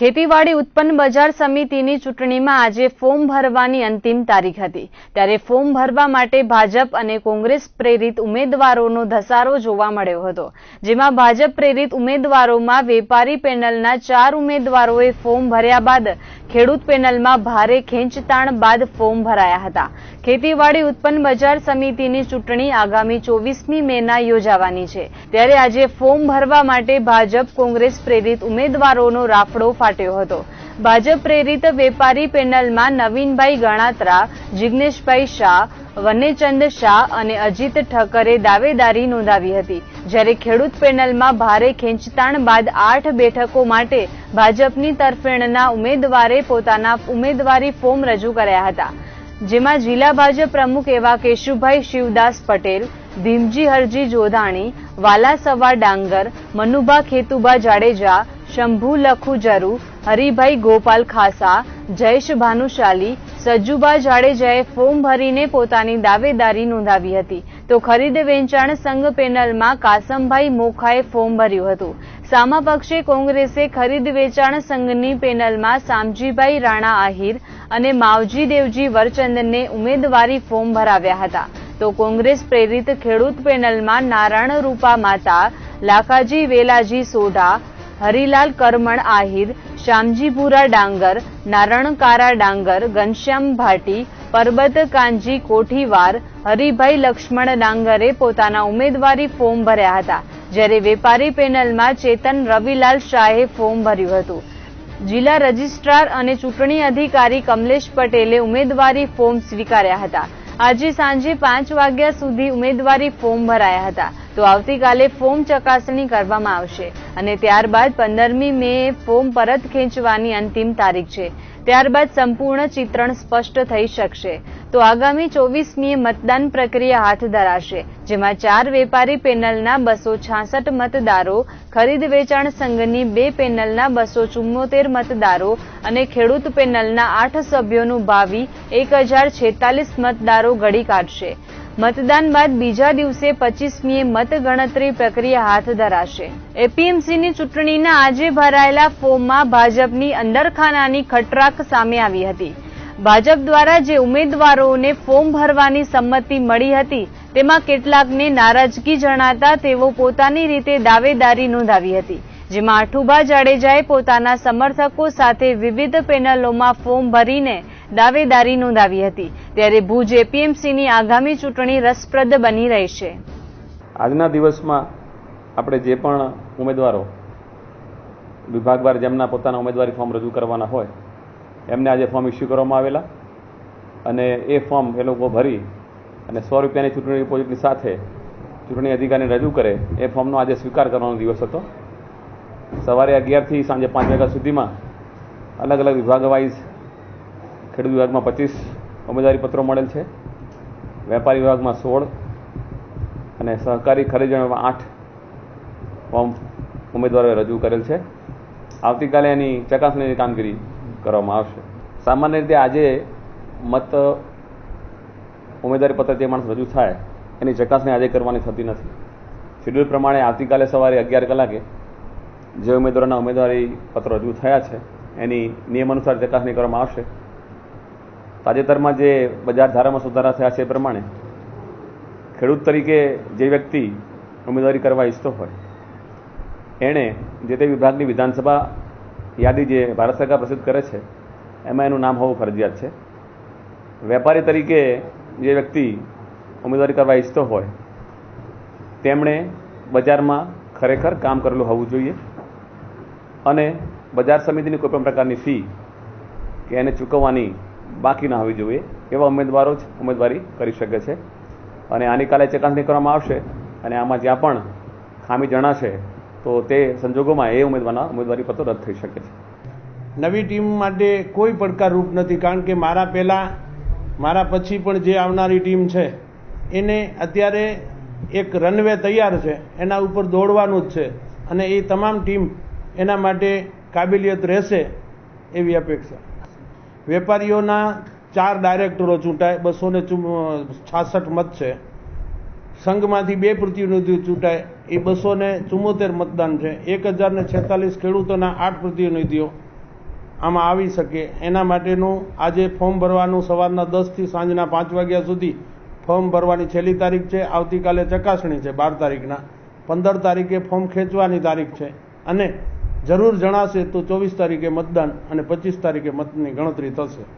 ખેતીવાડી ઉત્પન્ન બજાર સમિતિની ચૂંટણીમાં આજે ફોર્મ ભરવાની અંતિમ તારીખ હતી. ત્યારે ફોર્મ ભરવા માટે ભાજપ અને કોંગ્રેસ પ્રેરિત ઉમેદવારોનો ધસારો જોવા મળ્યો હતો. જેમાં ભાજપ પ્રેરિત ઉમેદવારોમાં વેપારી પેનલના ચાર ઉમેદવારોએ ફોર્મ ભર્યા બાદ ખેડૂત પેનલમાં ભારે ખેંચતાણ બાદ ફોર્મ ભરાયા હતા. ખેતીવાડી ઉત્પન્ન બજાર સમિતિની ચૂંટણી આગામી ચોવીસમી મેના યોજાવાની છે. ત્યારે આજે ફોર્મ ભરવા માટે ભાજપ કોંગ્રેસ પ્રેરિત ઉમેદવારોનો રાફડો ફાટ્યો હતો. ભાજપ પ્રેરિત વેપારી પેનલમાં નવીનભાઈ ગણાત્રા જિજ્ઞેશભાઈ શાહ વનેચંદ શાહ અને અજીત ઠક્કરે દાવેદારી નોંધાવી હતી. જ્યારે ખેડૂત પેનલમાં ભારે ખેંચતાણ બાદ આઠ બેઠકો માટે ભાજપની તરફેણના ઉમેદવારે પોતાના ઉમેદવારી ફોર્મ રજૂ કર્યા હતા. જેમાં જિલ્લા ભાજપ પ્રમુખ એવા કેશુભાઈ શિવદાસ પટેલ ભીમજી હરજી જોધાણી, વાલાસવા ડાંગર, મનુભા ખેતુભા જાડેજા શંભુ લખુ જરુ હરિભાઈ ગોપાલ ખાસા જયેશ ભાનુશાલી સજ્જુબા જાડેજાએ ફોર્મ ભરીને પોતાની દાવેદારી નોંધાવી હતી. તો ખરીદ વેચાણ સંઘ પેનલમાં કાસમભાઈ મોખાએ ફોર્મ ભર્યું હતું. સામા પક્ષે કોંગ્રેસે ખરીદ વેચાણ સંઘની પેનલમાં સામજીભાઈ રાણા આહિર અને માવજી દેવજી વરચંદને ઉમેદવારી ફોર્મ ભરાવ્યા હતા. તો કોંગ્રેસ પ્રેરિત ખેડૂત પેનલમાં નારાયણ રૂપા માતા, લાખાજી વેલાજી સોઢા હરિલાલ કરમણ આહિર, શ્યામજીપુરા ડાંગર, નારણકારા ડાંગર, ઘનશ્યામ ભાટી, પરબત કાંજી કોઠીવાર, હરિભાઈ લક્ષ્મણ ડાંગરે પોતાના ઉમેદવારી ફોર્મ ભર્યા હતા, જ્યારે વેપારી પેનલમાં ચેતન રવિલાલ શાહે ફોર્મ ભર્યું હતું. જિલ્લા રજિસ્ટ્રાર અને ચૂંટણી અધિકારી કમલેશ પટેલે ઉમેદવારી ફોર્મ સ્વીકાર્યા હતા. આજે સાંજે પાંચ વાગ્યા સુધી ઉમેદવારી ફોર્મ ભરાયા હતા. તો આવતીકાલે ફોર્મ ચકાસણી કરવામાં આવશે. અને ત્યારબાદ પંદરમી મે ફોર્મ પરત ખેંચવાની અંતિમ તારીખ છે. ત્યારબાદ સંપૂર્ણ ચિત્રણ સ્પષ્ટ થઈ શકશે. તો આગામી ચોવીસમીએ મતદાન પ્રક્રિયા હાથ ધરાશે, જેમાં ચાર વેપારી પેનલના બસો છાસઠ મતદારો, ખરીદ વેચાણ સંઘની બે પેનલના બસો ચુમ્મોતેર મતદારો અને ખેડૂત પેનલના આઠ સભ્યોનું ભાવિ એક હજાર છેતાલીસ મતદારો ઘડી કાઢશે. મતદાન બાદ બીજા દિવસે પચીસમીએ મતગણતરી પ્રક્રિયા હાથ ધરાશે. એપીએમસીની ચૂંટણીના આજે ભરાયેલા ફોર્મમાં ભાજપની અંદરખાનાની ખટરાક સામે આવી હતી. ભાજપ દ્વારા જે ઉમેદવારોને ફોર્મ ભરવાની સંમતિ મળી હતી, તેમાં કેટલાકને નારાજગી જણાતા તેઓ પોતાની રીતે દાવેદારી નોંધાવી હતી, જેમાં આઠુભા જાડેજાએ પોતાના સમર્થકો સાથે વિવિધ પેનલોમાં ફોર્મ ભરીને દાવેદારી નોંધાવી હતી. ત્યારે ભુજ એપીએમસીની આગામી ચૂંટણી રસપ્રદ બની રહેશે. આજના દિવસમાં આપણે જે પણ ઉમેદવારો, વિભાગવાર જેમના પોતાના ઉમેદવારી ફોર્મ રજૂ કરવાના હોય, એમને આજે ફોર્મ ઇસ્યુ કરવામાં આવેલા અને એ ફોર્મ એ લોકો ભરી અને સો રૂપિયાની ચૂંટણી ડિપોઝિટની સાથે ચૂંટણી અધિકારીને રજૂ કરે, એ ફોર્મનો આજે સ્વીકાર કરવાનો દિવસ હતો. સવારે અગિયારથી સાંજે પાંચ વાગ્યા સુધીમાં અલગ અલગ વિભાગ વાઇઝ ખેડૂત વિભાગમાં પચીસ ઉમેદવારી પત્રો મળેલ છે. વેપારી વિભાગમાં સોળ અને સહકારી ખરીદમાં આઠ ફોર્મ ઉમેદવારોએ રજૂ કરેલ છે. આવતીકાલે એની ચકાસણીની કામગીરી કરવામાં આવશે. સામાન્ય રીતે આજે મત ઉમેદવારી પત્ર જે માણસ રજૂ થાય, એની ચકાસણી આજે કરવાની થતી નથી. શેડ્યુલ પ્રમાણે આવતીકાલે સવારે અગિયાર કલાકે જે ઉમેદવારોના ઉમેદવારી પત્રો રજૂ થયા છે, એની નિયમ અનુસાર ચકાસણી કરવામાં આવશે. તાજેતરમાં જે બજાર ધારામાં સુધારા થયા છે એ પ્રમાણે ખેડૂત તરીકે જે વ્યક્તિ ઉમેદવારી કરવા ઈચ્છતો હોય, એણે જે તે વિભાગની વિધાનસભા યાદી જે ભારત સરકાર પ્રસિદ્ધ કરે છે, એમાં એનું નામ હોવું ફરજિયાત છે. વેપારી તરીકે જે વ્યક્તિ ઉમેદવારી કરવા ઈચ્છતો હોય, તેમણે બજારમાં ખરેખર કામ કરેલું હોવું જોઈએ અને બજાર સમિતિની કોઈપણ પ્રકારની ફી કે એને ચૂકવવાની બાકી ના હોવી જોઈએ એવા ઉમેદવારો જ ઉમેદવારી કરી શકે છે. અને આની કાલે ચકાસણી કરવામાં આવશે અને આમાં જ્યાં પણ ખામી જણાશે તો તે સંજોગોમાં એ ઉમેદવારના ઉમેદવારી પત્રો રદ થઈ શકે છે. નવી ટીમ માટે કોઈ પડકારરૂપ નથી, કારણ કે મારા પહેલાં, મારા પછી પણ જે આવનારી ટીમ છે, એને અત્યારે એક રનવે તૈયાર છે, એના ઉપર દોડવાનું જ છે. અને એ તમામ ટીમ એના માટે કાબિલિયત રહેશે એવી અપેક્ષા. વેપારીઓના ચાર ડાયરેક્ટરો ચૂંટાય બસો ને છાસઠ મત છે. સંઘમાંથી બે પ્રતિનિધિઓ ચૂંટાય, એ બસો ને ચુમ્મોતેર મતદાન છે. એક હજાર ને છેતાલીસ ખેડૂતોના આઠ પ્રતિનિધિઓ આમાં આવી શકે. એના માટેનું આજે ફોર્મ ભરવાનું સવારના દસથી સાંજના પાંચ વાગ્યા સુધી ફોર્મ ભરવાની છેલ્લી તારીખ છે. આવતીકાલે ચકાસણી છે બાર તારીખના. પંદર તારીખે ફોર્મ ખેંચવાની તારીખ છે. અને જરૂર જણાશે તો ચોવીસ તારીખે મતદાન અને પચીસ તારીખે મતની ગણતરી થશે.